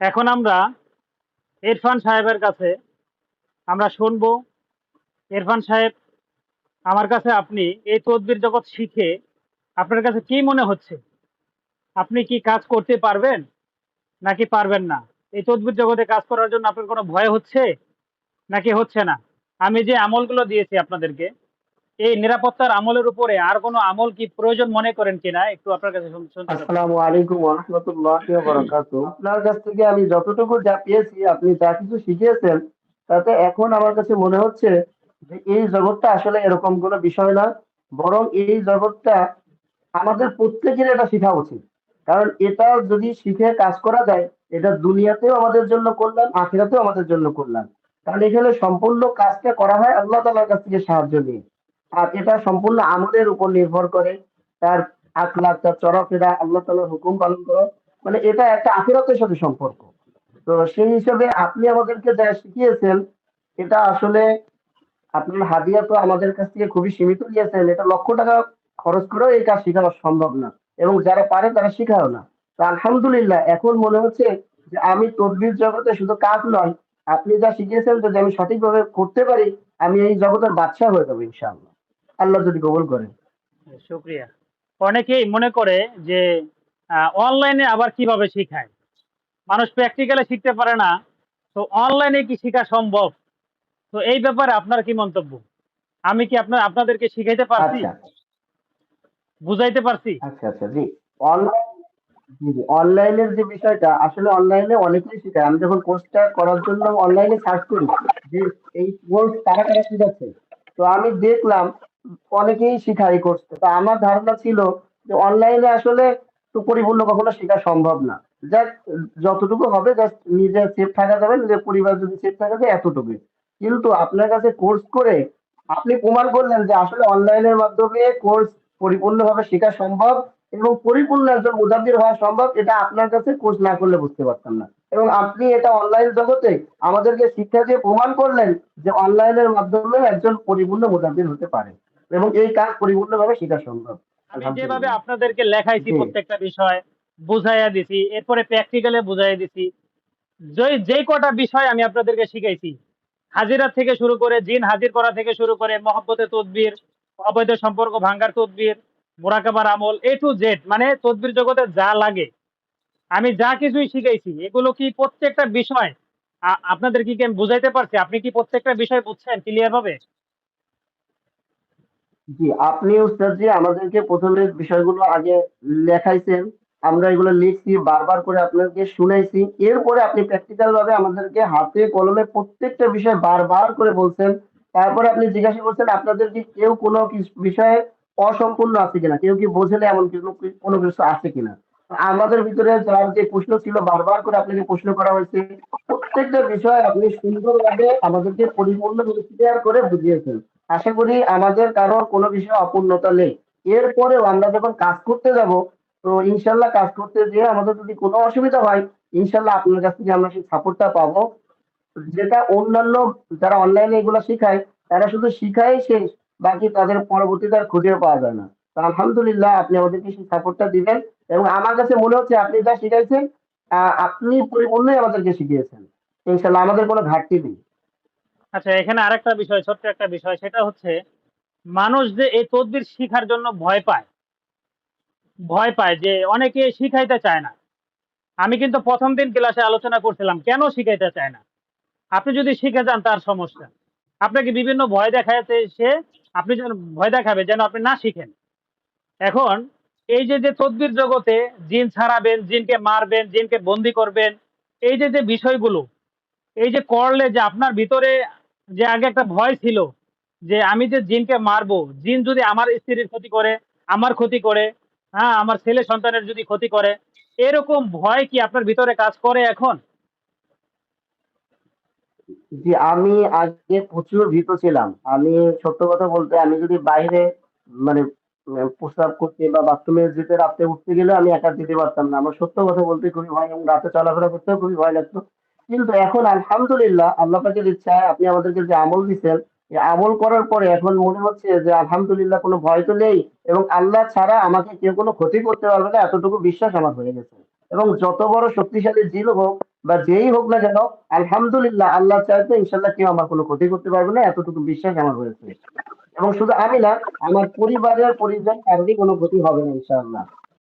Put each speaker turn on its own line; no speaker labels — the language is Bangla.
এখন আমরা ইরফান সাহেবের কাছে আমরা শুনব। ইরফান সাহেব, আমার কাছে আপনি এই তদবির জগৎ শিখে আপনার কাছে কি মনে হচ্ছে? আপনি কি কাজ করতে পারবেন নাকি পারবেন না? এই তদবির জগতে কাজ করার জন্য আপনার কোনো ভয় হচ্ছে? নাকি হচ্ছে না? আমি যে আমলগুলো দিয়েছি আপনাদেরকে এই নিরাপত্তার আমলের উপরে আর কোনো আমল কি প্রয়োজন মনে করেন কিনা? একটু আপনার কাছে।
আসসালামু আলাইকুম ওয়া রাহমাতুল্লাহি আপনার কাছ থেকে আমি যতটুকু যা পেয়েছি, আপনি যা কিছু শিখিয়েছেন, তাতে এখন আমার কাছে মনে হচ্ছে যে এই জগৎটা আসলে এরকম কোনো বিষয় না বরং এই জগৎটা আমাদের প্রত্যেকের এটা শেখা উচিত। কারণ এটা যদি শিখে কাজ করা যায়, এটা দুনিয়াতেও আমাদের জন্য কল্যাণ, আখিরাতেও আমাদের জন্য কল্যাণ। কারণ এখানে সম্পূর্ণ কাজটা করা হয় আল্লাহ তাআলার কাছ থেকে সাহায্য নিয়ে। আর এটা সম্পূর্ণ আমলের উপর নির্ভর করে। তার আখলাক তার চলাফেরা আল্লাহ তাআলার হুকুম পালন করা। মানে এটা একটা আখিরাতের সাথে সম্পর্ক। তো সেই হিসেবে আপনি আমাদেরকে যা শিখিয়েছেন, এটা আসলে আপনার হাদিয়া তো আমাদের কাছ থেকে খুবই সীমিত নিয়েছেন। এটা লক্ষ টাকা খরচ করেও এই কাজ শেখানো সম্ভব না। এবং যারা পারে তারা শেখাও না। তো আলহামদুলিল্লাহ, এখন মনে হচ্ছে যে আমি তদবির জগতে শুধু কাজ নয়, আপনি যা শিখিয়েছেন যদি আমি সঠিকভাবে করতে পারি, আমি এই জগতের বাদশাহ হয়ে যাব ইনশাআল্লাহ। আল্লাহ যদি কবুল করেন
শুক্রিয়া। অনেকেই মনে করে যে অনলাইনে আবার কীভাবে শিখায়? মানুষ প্র্যাকটিক্যালে শিখতে পারে না। তো অনলাইনে কি শেখা সম্ভব? তো এই ব্যাপারে আপনার কি মন্তব্য? আমি কি আপনার আপনাদেরকে শিখাইতে পারছি?
আচ্ছা
বুঝাইতে পারছি?
আচ্ছা আচ্ছা জি। অনলাইন অনলাইনের যে বিষয়টা আসলে অনলাইনে অনেকেই শেখায়। আমি যখন কোর্সটা করার জন্য অনলাইনে সার্চ করি যে এই কোর্স কারা কারা শিখাচ্ছে তো আমি দেখলাম অনেকেই শেখায় এই কোর্সটা তো আমার ধারণা ছিল যে অনলাইনে আসলে তো পরিপূর্ণ কখনো শেখা সম্ভব না। যাক, যতটুকু হবে জাস্ট নিজে সেফ থাকা যাবে, নিজের পরিবার যদি সেফ থাকা যায়, এতটুকুই। কিন্তু আপনার কাছে কোর্স করে আপনি প্রমাণ করলেন যে আসলে অনলাইনের মাধ্যমে কোর্স পরিপূর্ণভাবে শেখা সম্ভব এবং পরিপূর্ণ একজন মুজাদ্দির হওয়া সম্ভব, এটা আপনার কাছে কোর্স না করলে বুঝতে পারতাম না। এবং আপনি এটা অনলাইন জগতে আমাদেরকে শিক্ষা দিয়ে প্রমাণ করলেন যে অনলাইনের মাধ্যমে একজন পরিপূর্ণ মুজাদ্দির হতে পারে। এবং এই কাজ পরিপূর্ণভাবে শেখা সম্ভব।
আমি যেভাবে আপনাদেরকে লেখাইছি প্রত্যেকটা বিষয় বুঝাইয়া দিছি এরপরে প্র্যাকটিক্যালে বুঝাইয়া দিছি। যে যে কটা বিষয় আমি আপনাদেরকে শিখাইছি হাজিরা থেকে শুরু করে জিন হাজির করা থেকে শুরু করে মহব্বতে তদবির অবৈধ সম্পর্ক ভাঙ্গার তদবির মোরাকাবার আমল এ টু জেড মানে তদবির জগতে যা লাগে। আমি যা কিছুই শিখাইছি এগুলো কি প্রত্যেকটা বিষয় আপনাদের কি কি আমি বুঝাইতে পারছি? আপনি কি প্রত্যেকটা বিষয় বুঝছেন ক্লিয়ার ভাবে?
জি, আপনি উস্তাদ জি, আমাদেরকে প্রথমে বিষয়গুলো আগে লেখাইছেন। আমরা এগুলো লিখছি, বারবার করে আপনাদেরকে শুনাইছি। এরপরে আপনি প্র্যাকটিক্যাল ভাবে আমাদেরকে হাতে কলমে প্রত্যেকটা বিষয় বারবার করে বলছেন। তারপরে আপনি জিজ্ঞাসা করছেন, আপনাদের কি কেউ কোনো বিষয়ে অসম্পূর্ণ আছে কিনা? কেউ কি বোঝেন এমন কোনো কিছু আছে কিনা? আমাদের ভিতরে যার যে প্রশ্ন ছিল, বারবার করে আপনাকে প্রশ্ন করা হয়েছে। প্রত্যেকটা বিষয় আপনি সুন্দরভাবে আমাদেরকে পরিপূর্ণ করে বুঝিয়েছেন। আশা করি আমাদের কারও কোনো বিষয়ে অপূর্ণতা নেই। এরপরেও আমরা যখন কাজ করতে যাব, তো ইনশাল্লাহ কাজ করতে যেয়ে আমাদের যদি কোনো অসুবিধা হয়, ইনশাল্লাহ আপনার কাছ থেকে আমরা সেই সাপোর্টটা পাবো। যেটা অন্যান্য যারা অনলাইনে এগুলো শেখায়, তারা শুধু শিখাই শেষ, বাকি তাদের পরবর্তীতে আর খুঁজে পাওয়া যায় না। তো আলহামদুলিল্লাহ আপনি আমাদেরকে সেই সাপোর্টটা দিবেন এবং আমার কাছে মনে হচ্ছে আপনি যা শিখাইছেন আপনি পরিপূর্ণই আমাদেরকে শিখিয়েছেন। ইনশাল্লাহ আমাদের কোনো ঘাটতি নেই।
আচ্ছা এখানে আরেকটা বিষয়, ছোট্ট একটা বিষয়, সেটা হচ্ছে মানুষ যে এই তদবির শিখার জন্য ভয় পায় ভয় পায় যে অনেকে শিখাইতে চায় না। আমি কিন্তু প্রথম দিন ক্লাসে আলোচনা করছিলাম, কেন শিখাইতে চায় না? আপনি যদি শিখে যান, তার সমস্যা। আপনাকে বিভিন্ন ভয় দেখাতে সে, আপনি যেন, ভয় দেখাবে যেন আপনি না শিখেন। এখন, এই যে যে তদবির জগতে জিন ছাড়াবেন, জিনকে মারবেন, জিনকে বন্দি করবেন, এই যে যে বিষয়গুলো, এই যে করলে যে আপনার ভিতরে যে আগে একটা ভয় ছিল যে আমি যে জিনকে মারবো, জিন যদি আমার স্ত্রীর ক্ষতি করে, আমার ক্ষতি করে হ্যাঁ আমার ছেলে সন্তানের যদি ক্ষতি করে, এরকম ভয় কি আপনার ভিতরে কাজ করে এখন?
জি, আমি আগে প্রচুর ভীত ছিলাম। আমি সত্য কথা বলতে, আমি যদি বাইরে মানে প্রস্রাব করতে বা বাথরুমে যেতে রাতে উঠতে গেলে আমি একা যেতে পারতাম না। আমার সত্য কথা বলতে খুবই ভয়, এবং রাতে চলাফেরা করতেও খুবই ভয় লাগতো। কিন্তু এখন আলহামদুলিল্লাহ আল্লাহ পাকের ইচ্ছায় আপনি আমাদেরকে যে আমল দিচ্ছেন আমল করার পরে এখন মনে হচ্ছে যে আলহামদুলিল্লাহ কোনো ভয় তো নেই এবং আল্লাহ ছাড়া আমাকে কেউ কোনো ক্ষতি করতে পারবে না, এতটুকু বিশ্বাস আমার হয়ে গেছে। এবং যত বড় শক্তিশালী জিন হোক বা যেই হোক না কেন, আলহামদুলিল্লাহ আল্লাহ চাইতে ইনশাল্লাহ কেউ আমার কোনো ক্ষতি করতে পারবে না, এতটুকু বিশ্বাস আমার হয়েছে। এবং শুধু আমি না, আমার পরিবারের পরিজন কারোরই কোনো ক্ষতি হবে না ইনশাআল্লাহ।